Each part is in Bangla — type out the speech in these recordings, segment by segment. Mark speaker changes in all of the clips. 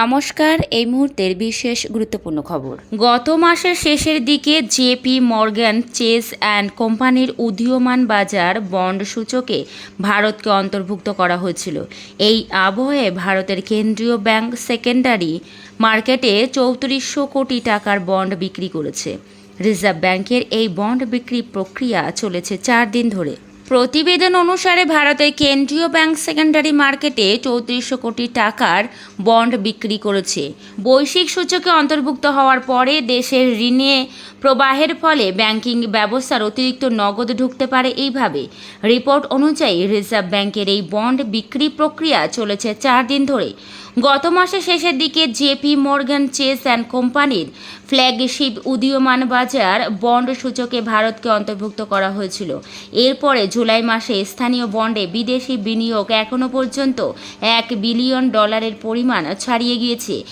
Speaker 1: নমস্কার, এই মুহূর্তের বিশেষ গুরুত্বপূর্ণ খবর। গত মাসের শেষের দিকে জেপি মর্গ্যান চেস অ্যান্ড কোম্পানির উদীয়মান বাজার বন্ড সূচকে ভারতকে অন্তর্ভুক্ত করা হয়েছিল। এই আবহে ভারতের কেন্দ্রীয় ব্যাংক সেকেন্ডারি মার্কেটে চৌত্রিশশো কোটি টাকার বন্ড বিক্রি করেছে। রিজার্ভ ব্যাংকের এই বন্ড বিক্রি প্রক্রিয়া চলেছে চার দিন ধরে। প্রতিবেদন অনুসারে ভারতের কেন্দ্রীয় ব্যাংক সেকেন্ডারি মার্কেটে চৌত্রিশশো কোটি টাকার বন্ড বিক্রি করেছে। বৈশ্বিক সূচকে অন্তর্ভুক্ত হওয়ার পরে দেশের ঋণে প্রবাহের ফলে ব্যাংকিং ব্যবস্থার অতিরিক্ত নগদ ঢুকতে পারে এইভাবে। রিপোর্ট অনুযায়ী রিজার্ভ ব্যাংকের এই বন্ড বিক্রি প্রক্রিয়া চলেছে চার দিন ধরে। গত মাসের শেষের দিকে জেপি মর্গান চেস অ্যান্ড কোম্পানির ফ্ল্যাগশিপ উদীয়মান বাজার বন্ড সূচকে ভারতকে অন্তর্ভুক্ত করা হয়েছিল। এরপরে জুলাই মাসে স্থানীয় বন্ডে বিদেশি বিনিয়োগ এখনও পর্যন্ত এক বিলিয়ন ডলারের পরিমাণ ছাড়িয়ে গিয়েছে।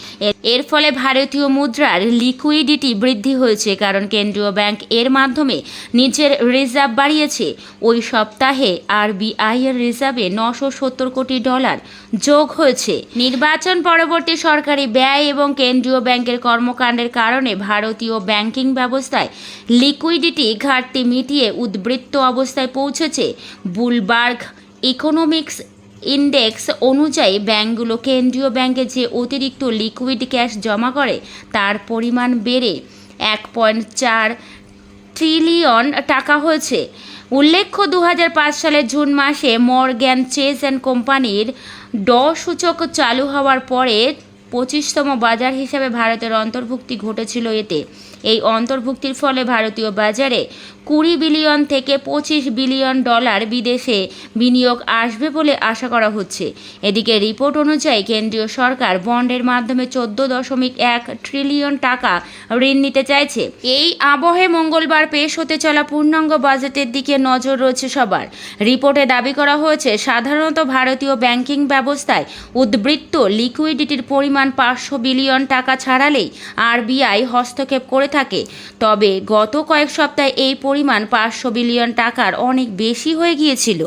Speaker 1: এর- ফলে ভারতীয় মুদ্রার লিকুইডিটি বৃদ্ধি হয়েছে, কারণ কেন্দ্রীয় ব্যাংক এর মাধ্যমে নিজের রিজার্ভ বাড়িয়েছে। ওই সপ্তাহে আরবিআই এর রিজার্ভে নশো সত্তর কোটি ডলার যোগ হয়েছে। নির্বাচন পরবর্তী সরকারি ব্যয় এবং কেন্দ্রীয় ব্যাংকের কর্মকাণ্ডের কারণে ভারতীয় ব্যাংকিং ব্যবস্থায় লিকুইডিটি ঘাটতি মিটিয়ে উদ্বৃত্ত অবস্থায় পৌঁছেছে বুলবার্গ ইকোনমিক্স ইন্ডেক্স অনুযায়ী ব্যাংকগুলো কেন্দ্রীয় ব্যাংকে যে অতিরিক্ত লিকুইড ক্যাশ জমা করে, তার পরিমাণ বেড়ে এক পয়েন্ট চার ট্রিলিয়ন টাকা হয়েছে। উল্লেখ্য দু হাজার পাঁচ সালের জুন মাসে মর্গ্যান চেস অ্যান্ড কোম্পানির ড সূচক চালু হওয়ার পরে পঁচিশতম বাজার হিসাবে ভারতের অন্তর্ভুক্তি ঘটেছিল এতে। এই অন্তর্ভুক্তির ফলে ভারতীয় বাজারে কুড়ি বিলিয়ন থেকে পঁচিশ বিলিয়ন ডলার বিদেশে বিনিয়োগ আসবে বলে আশা করা হচ্ছে। এদিকে রিপোর্ট অনুযায়ী কেন্দ্রীয় সরকার বন্ডের মাধ্যমে চোদ্দ দশমিক এক ট্রিলিয়ন টাকা ঋণ নিতে চাইছে। এই আবহে মঙ্গলবার পেশ হতে চলা পূর্ণাঙ্গ বাজেটের দিকে নজর রয়েছে সবার। রিপোর্টে দাবি করা হয়েছে, সাধারণত ভারতীয় ব্যাংকিং ব্যবস্থায় উদ্বৃত্ত লিকুইডিটির পরিমাণ পাঁচশো বিলিয়ন টাকা ছাড়ালেই আরবিআই হস্তক্ষেপ করে থাকে। তবে গত কয়েক সপ্তাহে এই পরিমাণ পাঁচশো বিলিয়ন টাকার অনেক বেশি হয়ে গিয়েছিল।